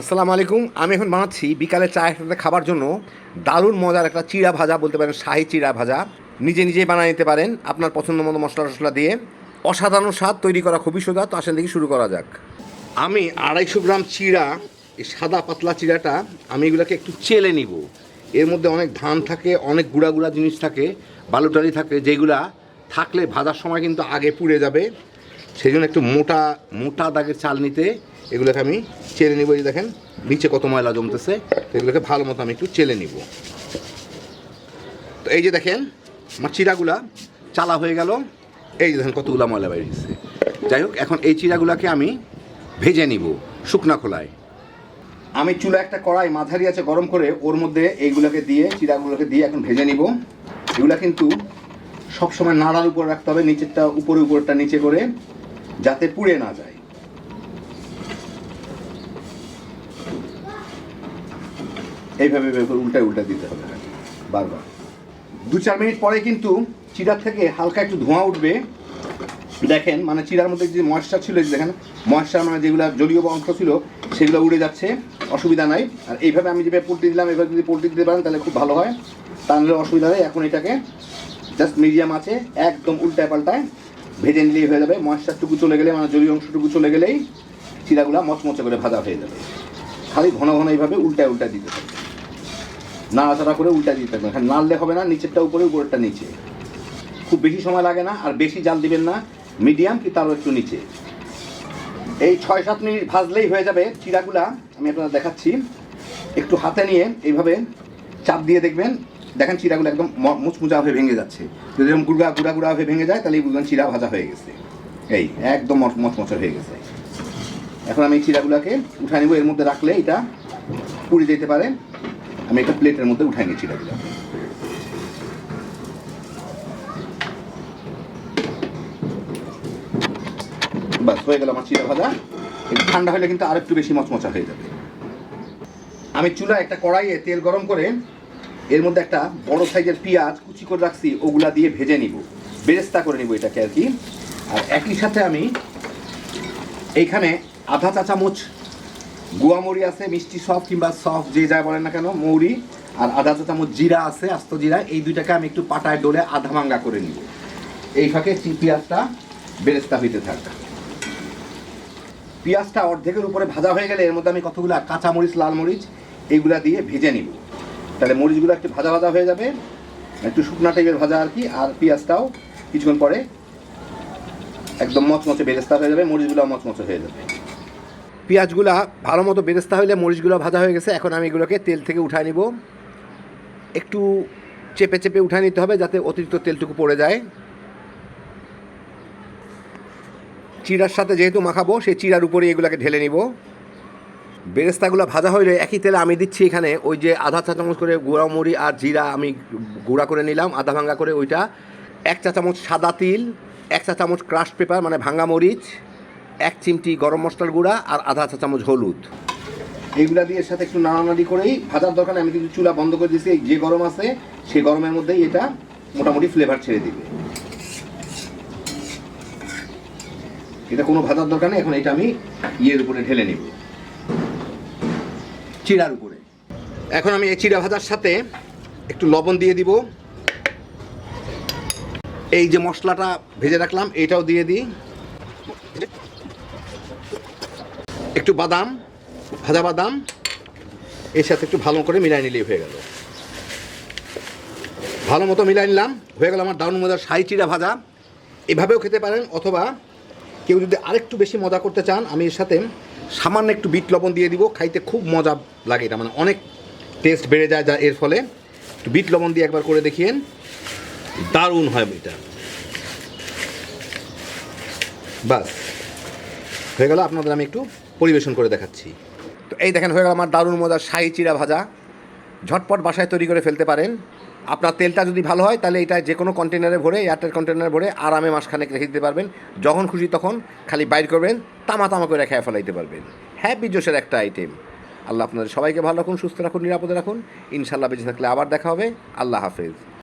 আসসালামু আলাইকুম। আমি এখন বানাচ্ছি বিকালে চায়ের সাথে খাবার জন্য দারুণ মজার একটা চিড়া ভাজা, বলতে পারেন শাহি চিড়া ভাজা। নিজে নিজেই বানিয়ে নিতে পারেন আপনার পছন্দ মতো মশলা টশলা দিয়ে। অসাধারণ স্বাদ তৈরি করা খুবই সোজা, তো আসেন দেখি শুরু করা যাক। আমি আড়াইশো গ্রাম চিড়া, এই সাদা পাতলা চিড়াটা, আমি এগুলোকে একটু চেলে নিব। এর মধ্যে অনেক ধান থাকে, অনেক গুঁড়া গুঁড়া জিনিস থাকে বালুটারি থাকে, যেগুলা থাকলে ভাজার সময় কিন্তু আগে পুড়ে যাবে। সেই জন্য একটু মোটা মোটা দাগের চাল নিতে এগুলোকে আমি চেলে নিব, এই দেখেন, নিচে কত ময়লা জমতেছে, তো এগুলোকে ভালো মতো আমি একটু চেলে নিব। তো এই যে দেখেন, আমার চিরাগুলা চালা হয়ে গেল। এই যে দেখেন কতগুলা ময়লা বেরিয়েছে যাই হোক, এখন এই চিরাগুলাকে আমি ভেজে নিব শুকনা খোলায়। আমি চুলা একটা কড়াই মাঝারি আছে গরম করে ওর মধ্যে এইগুলোকে দিয়ে, চিরাগুলোকে দিয়ে এখন ভেজে নিব। এগুলা কিন্তু সবসময় নাড়ার উপর রাখতে হবে, নিচেরটা উপরে উপরটা নিচে করে। যাতে পুড়ে না যায়। এইভাবে করে উল্টায় উল্টা দিতে হবে বারবার। দু চার মিনিট পরে কিন্তু চিড়ার থেকে হালকা একটু ধোঁয়া উঠবে। দেখেন মানে চিড়ার মধ্যে যে ময়েশ্চার ছিল দেখেন ময়েশ্চার মানে যেগুলো জলীয় অংশ ছিল, সেগুলো উড়ে যাচ্ছে, অসুবিধা নাই। আর এইভাবে আমি যেভাবে পোল্ট্রি দিলাম, এভাবে যদি পোল্ট্রি দিতে পারেন, তাহলে খুব ভালো হয়। তাহলে অসুবিধা নেই, এখন এটাকে জাস্ট মিডিয়াম আছে, একদম উল্টায় পাল্টায় ভেজে নিলেই হয়ে যাবে, ময়েশ্চারটুকু চলে গেলে মানে জলীয় অংশটুকু চলে গেলেই চিড়াগুলো মচমচে করে ভাজা হয়ে যাবে। খালি ঘন ঘন এইভাবে উল্টায় উল্টায় দিতে হবে। নাড়াচাড়া করে উল্টা দিতে হবে। এখানে নাড়লে হবে না, নিচেরটা উপরে, উপরেরটা নিচে। খুব বেশি সময় লাগে না, আর বেশি জাল দিবেন না, মিডিয়াম কি তারও একটু নিচে। এই ছয় সাত মিনিট ভাজলেই হয়ে যাবে চিড়াগুলা আমি আপনাদের দেখাচ্ছি। একটু হাতে নিয়ে এইভাবে চাপ দিয়ে দেখবেন দেখেন চিড়াগুলো একদম মুচমুচা হয়ে ভেঙে যাচ্ছে। যদি এরকম গুড়া গুড়া গুড়া হয়ে ভেঙে যায়, তাহলে বুঝবেন চিড়া ভাজা হয়ে গেছে। এই, একদম মচ- মচমচা হয়ে গেছে। এখন আমি এই চিড়াগুলাকে উঠাই নেব, এর মধ্যে রাখলে এটা পুড়ে যেতে পারে। আমি একটা প্লেটের মধ্যে উঠাই নিচ্ছি চিড়াগুলো। বাস, হয়ে গেল আমার চিড়া ভাজা। একটু ঠান্ডা হলে কিন্তু আর একটু বেশি মচমচা হয়ে যাবে। আমি চুলা একটা কড়াইয়ে তেল গরম করে এর মধ্যে একটা বড় সাইজের পেঁয়াজ কুচি করে রাখছি, ওগুলা দিয়ে ভেজে নিব। বেরেস্তা করে নিব এটাকে আর কি। আর একই সাথে আমি এইখানে আধা চা চামচ গুয়া মৌরি আছে, মিষ্টি সফ কিংবা সফ যে যা বলেন না কেন, মৌরি আর আধা চা চামচ জিরা আছে, আস্ত জিরা, এই দুইটাকে আমি একটু পাটায় ডলে আধা ভাঙ্গা করে নিব। এই ফাঁকে পেঁয়াজটা বেরেস্তা হইতে থাক। পেঁয়াজটা অর্ধেকের উপরে ভাজা হয়ে গেলে এর মধ্যে আমি কতগুলো কাঁচামরিচ লাল মরিচ এইগুলা দিয়ে ভেজে নিব। তাহলে মরিচগুলো একটু ভাজা ভাজা হয়ে যাবে। একটু শুকনা টাইপের ভাজা আর কি, আর পেঁয়াজটাও কিছুক্ষণ পরে একদম মচমচে বেরেস্তা হয়ে যাবে মরিচগুলো মচমচে হয়ে যাবে। পেঁয়াজগুলা ভালো মতো বেরেস্তা হইলে মরিচগুলো ভাজা হয়ে গেছে, এখন আমি এগুলোকে তেল থেকে উঠায় নিব। একটু চেপে চেপে উঠায় নিতে হবে যাতে অতিরিক্ত তেলটুকু পড়ে যায়। চিড়ার সাথে যেহেতু মাখাবো, সেই চিড়ার উপরে এগুলোকে ঢেলে নিব। বেরেস্তাগুলো ভাজা হইলে একই তেলে আমি দিচ্ছি এখানে ওই যে আধা চা চামচ করে গুঁড়া মুড়ি আর জিরা আমি গুঁড়া করে নিলাম, আধা ভাঙ্গা করে ওইটা। এক চা চামচ সাদা তিল, এক চা চামচ ক্রাশ পেপার মানে ভাঙ্গা মরিচ, এক চিমটি গরম মশলার গুঁড়া আর আধা চা চামচ হলুদ। এইগুলা দিয়ে সাথে একটু নাড়ানাড়ি করেই ভাজার দরকার আমি কিন্তু চুলা বন্ধ করে দিয়েছি যে গরম আছে, সে গরমের মধ্যেই এটা মোটামুটি ফ্লেভার ছেড়ে দিবে। এটা কোনো ভাজার দরকার নেই, এখন এটা আমি ইয়ের উপরে ঢেলে নিব। চিড়ার উপরে এখন আমি এই চিড়া ভাজার সাথে একটু লবণ দিয়ে দিব। এই যে মশলাটা ভেজে রাখলাম, এটাও দিয়ে দিই। একটু বাদাম, ভাজা বাদাম, এর সাথে একটু ভালো করে মিলাই নিলেই হয়ে গেল। ভালো মতো মিলাই নিলাম, হয়ে গেল আমার দারুণ মজার সাই চিড়া ভাজা। এভাবেও খেতে পারেন, অথবা কেউ যদি আরেকটু বেশি মজা করতে চান, আমি এর সাথে সামান্য একটু বিট লবণ দিয়ে দিব, খাইতে খুব মজা লাগে এটা মানে অনেক টেস্ট বেড়ে যায় যা এর ফলে। একটু বিট লবণ দিয়ে একবার করে দেখিয়েন, দারুণ হয় এটা। বাস, হয়ে গেল আপনাদের আমি একটু পরিবেশন করে দেখাচ্ছি। তো এই দেখেন, হয়ে গেল আমার দারুণ মজা শাহি চিরা ভাজা। ঝটপট বাসায় তৈরি করে ফেলতে পারেন। আপনার তেলটা যদি ভালো হয়, তাহলে এটা যে কোনো কন্টেনারে ভরে এয়ারটেল কন্টেনারে ভরে আরামে মাসখানেক রেখে দিতে পারবেন। যখন খুশি তখন খালি বাইর করবেন তামা তামা করে খেয়ে ফেলাইতে পারবেন। হ্যাপি জোশের একটা আইটেম আল্লাহ আপনাদের সবাইকে ভালো রাখুন, সুস্থ রাখুন, নিরাপদে রাখুন। ইনশাল্লাহ বেঁচে থাকলে আবার দেখা হবে। আল্লাহ হাফেজ।